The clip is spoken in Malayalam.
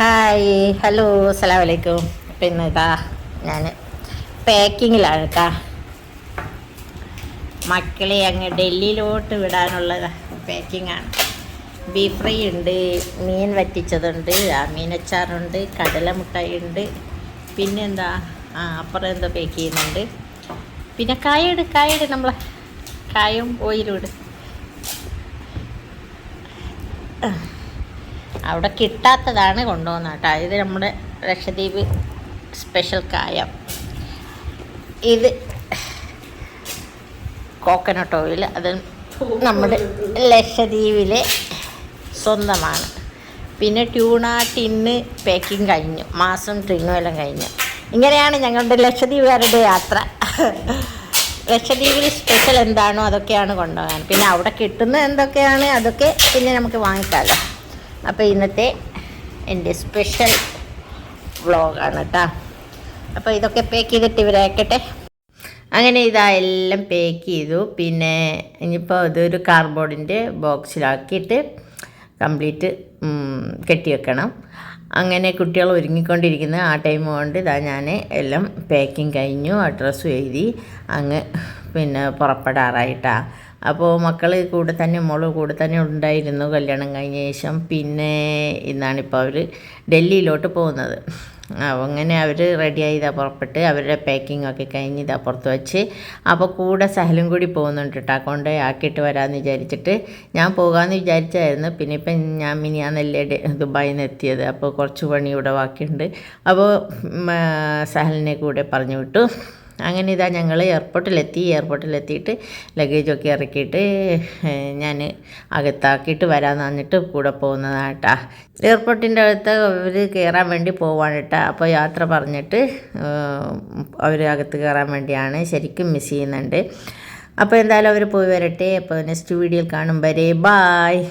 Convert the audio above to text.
ഹായ് ഹലോ അസ്സലാം വലൈക്കും പിന്നെ ഇതാ ഞാൻ പാക്കിങ്ങിലാണ് കേട്ടാ മക്കളെ അങ്ങ് ഡൽഹിയിലോട്ട് വിടാനുള്ള പാക്കിങ്ങാണ് ബീഫ് ഫ്രൈ ഉണ്ട് മീൻ വറ്റിച്ചതുണ്ട് ആ മീനച്ചാറുണ്ട് കടലമുട്ടായി ഉണ്ട് പിന്നെന്താ ആ അപ്പുറം എന്തോ പാക്ക് ചെയ്യുന്നുണ്ട്. പിന്നെ കായട് കായട് നമ്മളെ. കായും ഓയിലും ഇട്. അവിടെ കിട്ടാത്തതാണ് കൊണ്ടുപോകുന്നത് കേട്ടോ. ഇത് നമ്മുടെ ലക്ഷദ്വീപ് സ്പെഷ്യൽ കായം. ഇത് കോക്കനട്ട് ഓയിൽ അത് നമ്മുടെ ലക്ഷദ്വീപിലെ സ്വന്തമാണ്. പിന്നെ ട്യൂണ ടിന്ന് പാക്കിങ് കഴിഞ്ഞു. മാസം ടിന്നും എല്ലാം കഴിഞ്ഞു. ഇങ്ങനെയാണ് ഞങ്ങളുടെ ലക്ഷദ്വീപുകാരുടെ യാത്ര. ലക്ഷദ്വീപിൽ സ്പെഷ്യൽ എന്താണോ അതൊക്കെയാണ് കൊണ്ടുപോകാൻ. പിന്നെ അവിടെ കിട്ടുന്ന എന്തൊക്കെയാണ്? അതൊക്കെ പിന്നെ നമുക്ക് വാങ്ങിക്കാമല്ലോ. അപ്പോൾ ഇന്നത്തെ എന്റെ സ്പെഷ്യൽ വ്ളോഗാണ് കേട്ടോ അപ്പോൾ ഇതൊക്കെ പാക്ക് ചെയ്തിട്ട് ഇവരാക്കട്ടെ അങ്ങനെ ഇതാ എല്ലാം പാക്ക് ചെയ്തു. പിന്നെ ഇനിയിപ്പോൾ ഇതൊരു കാർഡ്ബോർഡിന്റെ ബോക്സിലാക്കിയിട്ട് കംപ്ലീറ്റ് കെട്ടി വെക്കണം. അങ്ങനെ കുട്ടികൾ ഒരുങ്ങിക്കൊണ്ടിരിക്കുന്ന. ആ ടൈം കൊണ്ട് ഇതാ ഞാൻ എല്ലാം പാക്കിങ് കഴിഞ്ഞു. അഡ്രസ്സും എഴുതി. അങ്ങ് പിന്നെ പുറപ്പെടാറായിട്ടാ. അപ്പോൾ മക്കൾ കൂടെ തന്നെ മോൾ കൂടെ തന്നെ ഉണ്ടായിരുന്നു കല്യാണം കഴിഞ്ഞ ശേഷം. പിന്നെ ഇന്നാണിപ്പോൾ അവർ ഡൽഹിയിലോട്ട് പോകുന്നത്. അങ്ങനെ അവർ റെഡിയായി ഇതാ പുറപ്പെട്ട് അവരുടെ പാക്കിംഗ് ഒക്കെ കഴിഞ്ഞ് ഇതാ പുറത്ത് വെച്ച് അപ്പോൾ കൂടെ സഹലും കൂടി പോകുന്നുണ്ട് കേട്ടോ കൊണ്ട് ആക്കിയിട്ട് വരാമെന്ന് വിചാരിച്ചിട്ട് ഞാൻ പോകാമെന്ന് വിചാരിച്ചായിരുന്നു. പിന്നെ ഇപ്പം ഞാൻ മിനിയാന്നല്ലേ ദുബായിൽ നിന്ന് എത്തിയത്. അപ്പോൾ കുറച്ച് പണി ഇവിടെ ബാക്കിയുണ്ട്. അപ്പോൾ സഹലിനെ കൂടെ പറഞ്ഞു വിട്ടു. അങ്ങനെ ഇതാ ഞങ്ങൾ എയർപോർട്ടിലെത്തി എയർപോർട്ടിലെത്തിയിട്ട് ലഗേജൊക്കെ ഇറക്കിയിട്ട് ഞാൻ അകത്താക്കിയിട്ട് വരാമെന്ന് പറഞ്ഞിട്ട് കൂടെ പോകുന്നതാട്ടാ. എയർപോർട്ടിന്റെ അകത്ത് അവർ കയറാൻ വേണ്ടി പോവാണ് കേട്ടോ അപ്പോൾ യാത്ര പറഞ്ഞിട്ട് അവർ അകത്ത് കയറാൻ വേണ്ടിയാണ് ശരിക്കും മിസ് ചെയ്യുന്നുണ്ട്. അപ്പോൾ എന്തായാലും അവർ പോയി വരട്ടെ. അപ്പോൾ നെക്സ്റ്റ് വീഡിയോയിൽ കാണും വരെ. ബായ്